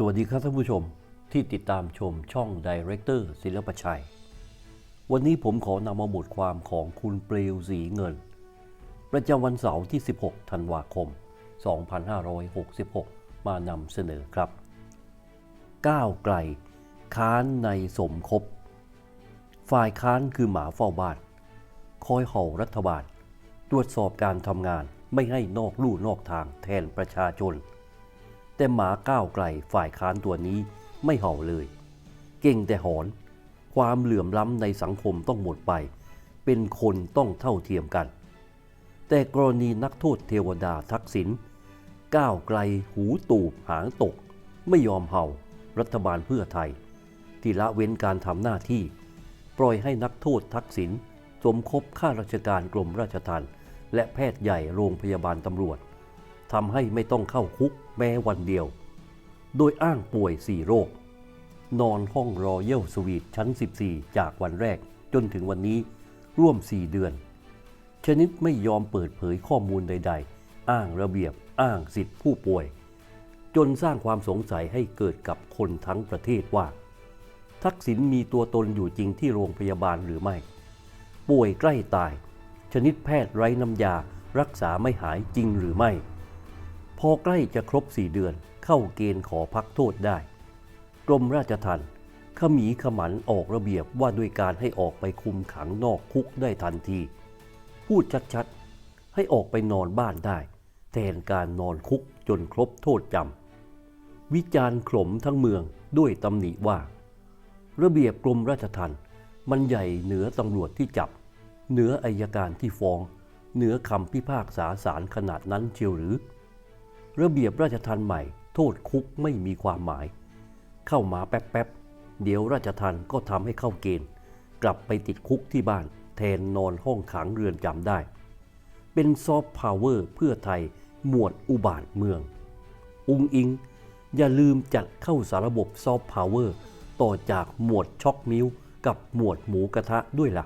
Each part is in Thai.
สวัสดีครับท่านผู้ชมที่ติดตามชมช่องดีเรคเตอร์ศิลปชัย วันนี้ผมขอนำมาบทความของคุณเปลวสีเงิน ประจำวันเสาร์ที่ 16 ธันวาคม 2566 มานำเสนอครับ ก้าวไกล ค้านในสมคบ ฝ่ายค้านคือหมาเฝ้าบ้าน คอยเห่ารัฐบาล ตรวจสอบการทำงานไม่ให้นอกลู่นอกทางแทนประชาชน แต่หมาก้าวไกลฝ่ายค้านตัวนี้ไม่เห่าเลย เก่งแต่หอน ความเหลื่อมล้ำในสังคมต้องหมดไป เป็นคนต้องเท่าเทียมกัน แต่กรณีนักโทษเทวดาทักษิณก้าวไกลหูตูบหางตก ไม่ยอมเห่ารัฐบาลเพื่อไทย ที่ละเว้นการทำหน้าที่ ปล่อยให้นักโทษทักษิณสมคบข้าราชการกรมราชทัณฑ์และแพทย์ใหญ่โรงพยาบาลตำรวจ ทำให้ไม่ต้องเข้าคุกแม้วันเดียว โดยอ้างป่วย 4 โรค นอนห้องรอเยลสวีทชั้น 14 จากวันแรกจนถึงวันนี้ร่วม 4 เดือน ชนิดไม่ยอมเปิดเผยข้อมูลใด ๆ อ้างระเบียบ อ้างสิทธิผู้ป่วย จนสร้างความสงสัยให้เกิดกับคนทั้งประเทศว่า ทักษิณมีตัวตนอยู่จริงที่โรงพยาบาลหรือไม่ ป่วยใกล้ตาย ชนิดแพทย์ไร้น้ำยารักษาไม่หายจริงหรือไม่ พอใกล้จะครบ 4 เดือนเข้าเกณฑ์ขอพักโทษได้ กรมราชทัณฑ์ขมีขมันออกระเบียบว่าด้วยการให้ออกไปคุมขังนอกคุกได้ทันที พูดชัดๆ ให้ออกไปนอนบ้านได้ แทนการนอนคุกจนครบโทษจำ วิจารณ์ขลมทั้งเมืองด้วยตำหนิว่า ระเบียบกรมราชทัณฑ์มันใหญ่เหนือตำรวจที่จับ เหนืออายการที่ฟ้อง เหนือคำพิพากษาศาลขนาดนั้นเชียวหรือ ระเบียบราชทัณฑ์ใหม่ โทษคุกไม่มีความหมาย เข้ามาแป๊บๆ เดี๋ยวราชทัณฑ์ก็ทำให้เข้าเกณฑ์ กลับไปติดคุกที่บ้าน แทนนอนห้องขังเรือนจำได้ เป็นซอฟต์พาวเวอร์เพื่อไทยหมวดอุบาทเมือง อุงอิง อย่าลืมจัดเข้าสารบบซอฟต์พาวเวอร์ต่อจากหมวดช็อกมิวกับหมวดหมูกระทะด้วยล่ะ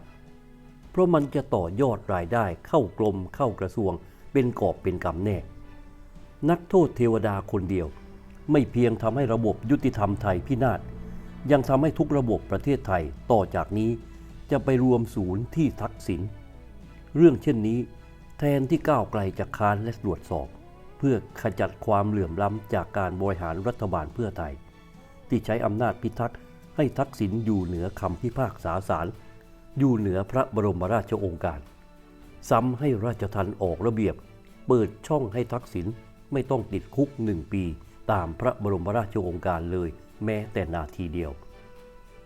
เพราะมันจะต่อยอดรายได้เข้ากรมเข้ากระทรวงเป็นกอบเป็นกำแน่ นักโทษเทวดาคนเดียว ไม่เพียงทำให้ระบบยุติธรรมไทยพินาศยังทำให้ทุกระบบประเทศไทยต่อจากนี้ จะไปรวมศูนย์ที่ทักษิณเรื่องเช่นนี้ แทนที่ก้าวไกลจะค้านและตรวจสอบ เพื่อขจัดความเหลื่อมล้ำจากการบริหารรัฐบาลเพื่อไทย ที่ใช้อำนาจพิทักษ์ให้ทักษิณอยู่เหนือคำพิพากษาศาลอยู่เหนือพระบรมราชโองการ ซ้ำให้ราชทัณฑ์ออกระเบียบ เปิดช่องให้ทักษิณ ไม่ต้องติดคุกหนึ่งปี ตามพระบรมราชโองการเลยแม้แต่นาทีเดียว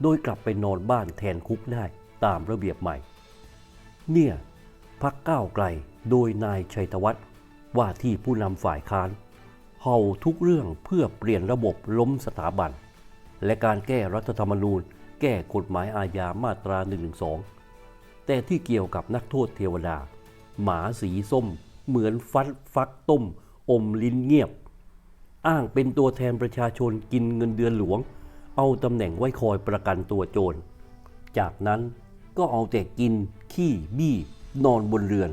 โดยกลับไปนอนบ้านแทนคุกได้ตามระเบียบใหม่ เนี่ยพักก้าวไกลโดยนายชัยธวัฒน์ว่าที่ผู้นำฝ่ายค้านเห่าทุกเรื่องเพื่อเปลี่ยนระบบล้มสถาบัน และการแก้รัฐธรรมนูญ แก้กฎหมายอาญามาตรา1นึแต่ที่เกี่ยวกับนักโทษเทวดา หมาสีส้ม เหมือนฟัดฟักต้ม อมลิ้นเงียบ อ้างเป็นตัวแทนประชาชนกินเงินเดือนหลวง เอาตำแหน่งไว้คอยประกันตัวโจร จากนั้นก็เอาแต่กิน ขี้บี้ นอนบนเรือน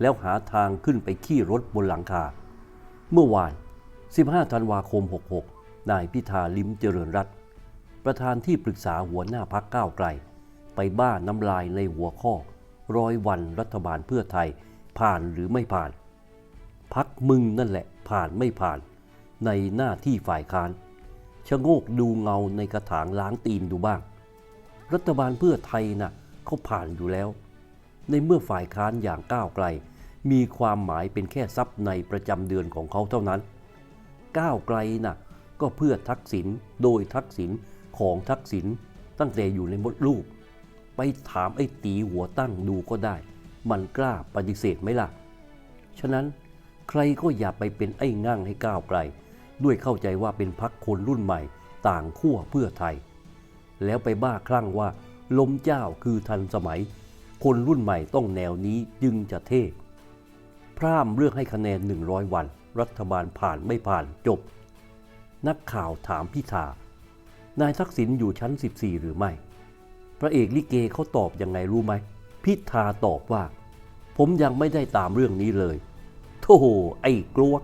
แล้วหาทางขึ้นไปขี้รถบนหลังคา เมื่อวาน 15 ธันวาคม 66 นายพิธาลิมเจริญรัตน์ประธานที่ปรึกษาหัวหน้าพักก้าวไกล ไปบ้าน้ำลายในหัวข้อร้อยวันรัฐบาลเพื่อไทยผ่านหรือไม่ผ่าน พักมึงนั่นแหละผ่านไม่ผ่าน ในหน้าที่ฝ่ายค้านชะโงกดูเงาในกระถางล้างตีนดูบ้าง รัฐบาลเพื่อไทยนะ่ะเขาผ่านอยู่แล้ว ในเมื่อฝ่ายค้านอย่างก้าวไกล มีความหมายเป็นแค่ทรัพย์ในประจำเดือนของเขาเท่านั้น ก้าวไกลนะ่ะก็เพื่อทักษิณโดยทักษิณของทักษิณตั้งแต่อยู่ในมดลูก ไปถามไอ้ตีหัวตั้งดูก็ได้ มันกล้าปฏิเสธไหมล่ะ ฉะนั้น ใครก็อย่าไปเป็นไอ้ง่างให้ก้าวไกล ด้วยเข้าใจว่าเป็นพักคนรุ่นใหม่ ต่างขั้วเพื่อไทย แล้วไปบ้าคลั่งว่าล้มเจ้าคือทันสมัย คนรุ่นใหม่ต้องแนวนี้จึงจะเท่พร่ำเรื่องให้คะแนน 100 วัน รัฐบาลผ่านไม่ผ่านจบ นักข่าวถามพิธานายทักษิณอยู่ชั้น 14 หรือไม่ พระเอกลิเกเขาตอบยังไงรู้ไหม พิธาตอบว่า ผมยังไม่ได้ตามเรื่องนี้เลย โธ่ไอ้กลวก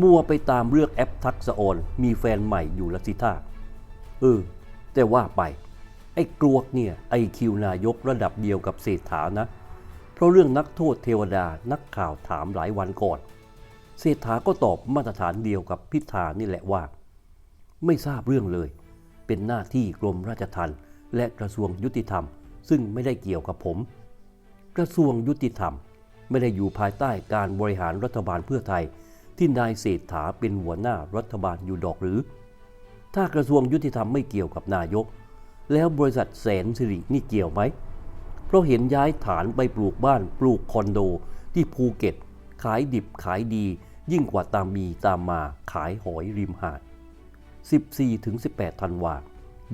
มัวไปตามเลือกแอปทักษะออนมีแฟนใหม่อยู่ละสิท่าเออ แต่ว่าไป ไอ้กลวกเนี่ยไอคิวนายกระดับเดียวกับเศรษฐานะ เพราะเรื่องนักโทษเทวดานักข่าวถามหลายวันก่อน เศรษฐาก็ตอบมาตรฐานเดียวกับพิธานี่แหละว่า ไม่ทราบเรื่องเลย เป็นหน้าที่กรมราชทัณฑ์และกระทรวงยุติธรรม ซึ่งไม่ได้เกี่ยวกับผม กระทรวงยุติธรรม ไม่ได้อยู่ภายใต้การบริหารรัฐบาลเพื่อไทย ที่นายเศรษฐาเป็นหัวหน้ารัฐบาลอยู่ดอกหรือ ถ้ากระทรวงยุติธรรมไม่เกี่ยวกับนายก แล้วบริษัทแสนสิรินี่เกี่ยวไหม เพราะเห็นย้ายฐานไปปลูกบ้านปลูกคอนโดที่ภูเก็ต ขายดิบขายดี ยิ่งกว่าตามมีตามมาขายหอยริมหาด 14-18 ธันวา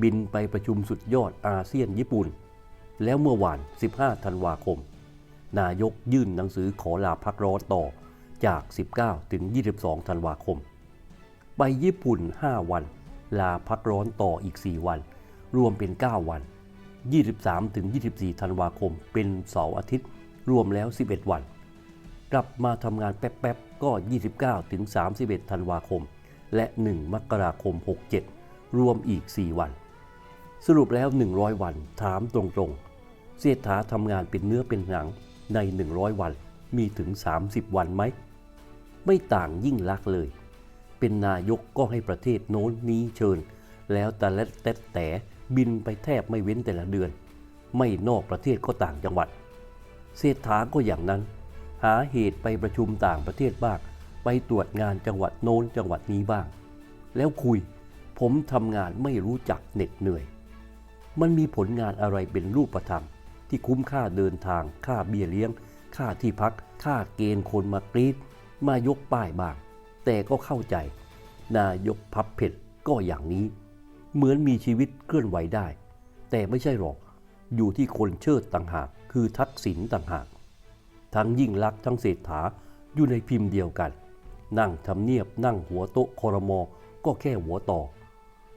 บินไปประชุมสุดยอดอาเซียนญี่ปุ่น แล้วเมื่อวาน 15 ธันวาคม นายกยื่นหนังสือขอลาพักร้อนต่อจาก 19 ถึง 22 ธันวาคม ไปญี่ปุ่น 5 วัน ลาพักร้อนต่ออีก 4 วัน รวมเป็น 9 วัน 23 ถึง 24 ธันวาคม เป็นเสาร์อาทิตย์ รวมแล้ว 11 วัน กลับมาทำงานแป๊บๆ ก็ 29 ถึง 31 ธันวาคม และ 1 มกราคม 67 รวมอีก 4 วัน สรุปแล้ว 100 วัน ถามตรงๆเศรษฐาทำงานเป็นเนื้อเป็นหนัง ใน 100 วันมีถึง 30 วันไหม ไม่ต่างยิ่งลักเลย เป็นนายกก็ให้ประเทศโน้นนี้เชิญ แล้วแต่ละแต่แต่บินไปแทบไม่เว้นแต่ละเดือน ไม่นอกประเทศก็ต่างจังหวัด เศรษฐาก็อย่างนั้น หาเหตุไปประชุมต่างประเทศบ้าง ไปตรวจงานจังหวัดโน้นจังหวัดนี้บ้าง แล้วคุย ผมทำงานไม่รู้จักเหน็ดเหนื่อย มันมีผลงานอะไรเป็นรูปธรรม ที่คุ้มค่าเดินทาง ค่าเบี้ยเลี้ยง ค่าที่พัก ค่าเกณฑ์คนมากรีดมายกป้ายบ้าง แต่ก็เข้าใจ นายกพับเผ็ดก็อย่างนี้ เหมือนมีชีวิตเคลื่อนไหวได้ แต่ไม่ใช่หรอก อยู่ที่คนเชิดต่างหาก คือทักษิณต่างหาก ทั้งยิ่งลักษณ์ทั้งเศรษฐาอยู่ในพิมพ์เดียวกัน นั่งทำเนียบนั่งหัวโต๊ะคอรมอก็แค่หัวต่อ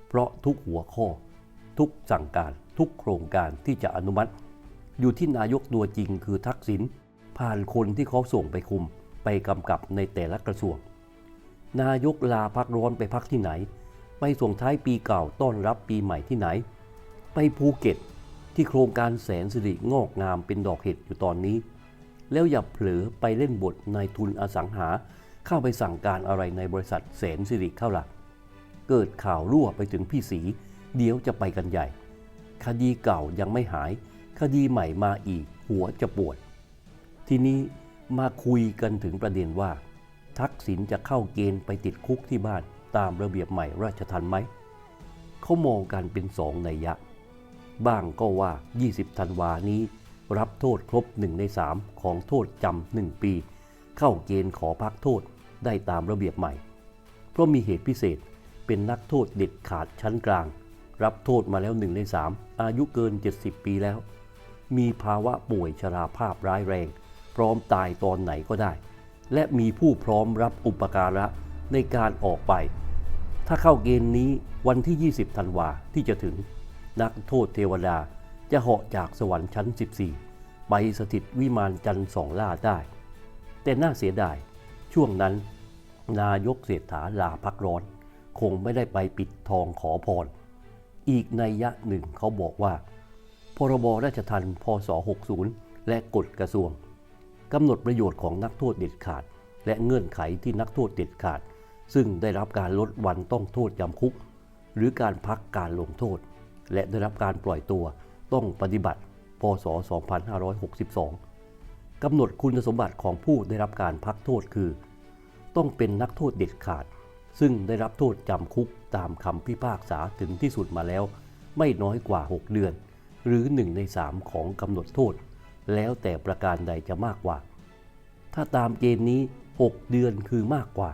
เพราะทุกหัวข้อ ทุกสั่งการทุกโครงการที่จะอนุมัติ อยู่ที่นายกตัวจริงคือทักษิณผ่านคนที่เขาส่งไปคุม ไปกำกับในแต่ละกระทรวง นายกลาพักร้อนไปพักที่ไหน ไปส่งท้ายปีเก่าต้อนรับปีใหม่ที่ไหน ไปภูเก็ตที่โครงการแสนสิริงอกงามเป็นดอกเห็ดอยู่ตอนนี้ แล้วอย่าเผลอไปเล่นบทนายทุนอสังหาเข้าไปสั่งการอะไรในบริษัทแสนสิริเข้าหลัก เกิดข่าวรั่วไปถึงพี่สี เดี๋ยวจะไปกันใหญ่ คดีเก่ายังไม่หาย คดีใหม่มาอีกหัวจะปวด ทีนี้มาคุยกันถึงประเด็นว่า ทักษิณจะเข้าเกณฑ์ไปติดคุกที่บ้านตามระเบียบใหม่ราชทันไหม เขามองกันเป็นสองในยยะ บ้างก็ว่า 20 ธันวานี้ รับโทษครบ 1 ใน 3 ของโทษจำหนึ่งปี เข้าเกณฑ์ขอพักโทษได้ตามระเบียบใหม่ เพราะมีเหตุพิเศษเป็นนักโทษเด็ดขาดชั้นกลาง รับโทษมาแล้ว 1 ใน 3 อายุเกิน 70 ปีแล้ว มีภาวะป่วยชราภาพร้ายแรง พร้อมตายตอนไหนก็ได้ และมีผู้พร้อมรับอุปการะในการออกไป ถ้าเข้าเกณฑ์นี้วันที่ 20 ธันวาที่จะถึง นักโทษเทวดาจะเหาะจากสวรรค์ชั้น 14 ไปสถิตวิมานจันทร์สองล่าได้ แต่น่าเสียดายช่วงนั้น นายกเศรษฐาลาพักร้อน คงไม่ได้ไปปิดทองขอพร อีกในยยะหนึ่งเขาบอกว่า พรบราชทัณฑ์พศ 60 และกฎกระทรวงกำหนดประโยชน์ของนักโทษเด็ดขาด และเงื่อนไขที่นักโทษเด็ดขาด ซึ่งได้รับการลดวันต้องโทษจำคุก หรือการพักการลงโทษ และได้รับการปล่อยตัวต้องปฏิบัติ พศ 2562 กำหนดคุณสมบัติของผู้ได้รับการพักโทษคือ ต้องเป็นนักโทษเด็ดขาด ซึ่งได้รับโทษจำคุกตามคำพิพากษาถึงที่สุดมาแล้ว ไม่น้อยกว่า 6 เดือน หรือ 1 ใน 3 ของกำหนดโทษ แล้วแต่ประการใดจะมากกว่า ถ้าตามเกณฑ์นี้ 6 เดือนคือมากกว่า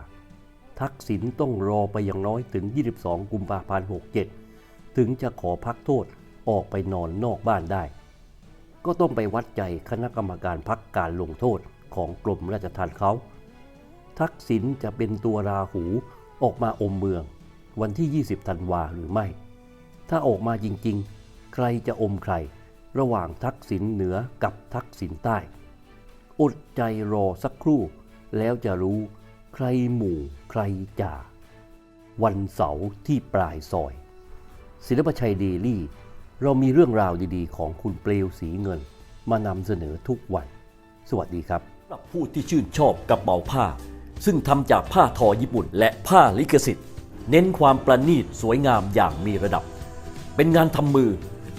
ทักษิณต้องรอไปอย่างน้อยถึง 22 กุมภาพันธ์ 67 ถึงจะขอพักโทษออกไปนอนนอกบ้านได้ ก็ต้องไปวัดใจคณะกรรมการพักการลงโทษของกรมราชทัณฑ์เขาทักษิณจะเป็นตัวราหูออกมาอมเมือง วันที่ 20 ธันวาหรือไม่ ถ้าออกมาจริง ๆ ใครจะอมใคร ระหว่างทักษิณเหนือกับทักษิณใต้ อดใจรอสักครู่ แล้วจะรู้ใครหมู่ใครจ่า วันเสาร์ที่ปลายซอย ศิลปชัยเดลี่ เรามีเรื่องราวดีๆ ของคุณเปลวสีเงิน มานำเสนอทุกวัน สวัสดีครับสำหรับผู้ที่ชื่นชอบกระเป๋าผ้า ซึ่งทำจากผ้าทอญี่ปุ่น และผ้าลิขสิทธิ์ เน้นความประณีตสวยงามอย่างมีระดับ เป็นงานทำมือ